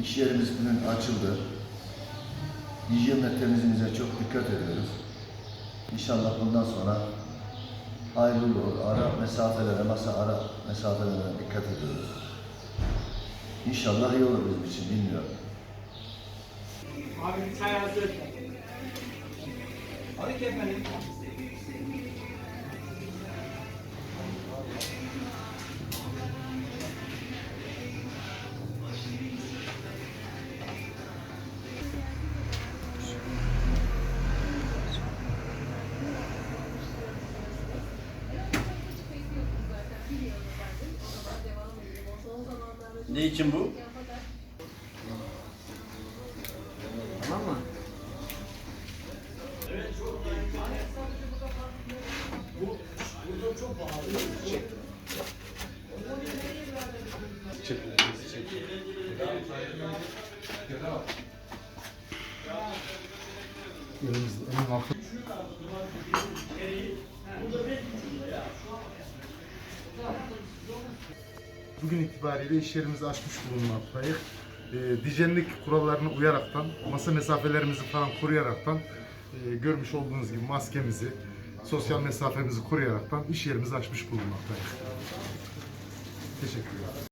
İş yerimiz bugün açıldı. Hijyen ve temizliğimize çok dikkat ediyoruz. İnşallah bundan sonra hayırlı olur. Ara mesafelere, masa ara mesafelere dikkat ediyoruz. İnşallah iyi olur bizim için, bilmiyorum. Abi çay hazır. Hadi efendim. Ne için bu? Tamam mı? Bugün itibariyle iş yerimizi açmış bulunmaktayız. E, dijenlik kurallarına uyaraktan, masa mesafelerimizi falan koruyaraktan, e, görmüş olduğunuz gibi maskemizi, sosyal mesafemizi koruyaraktan iş yerimizi açmış bulunmaktayız. Teşekkürler.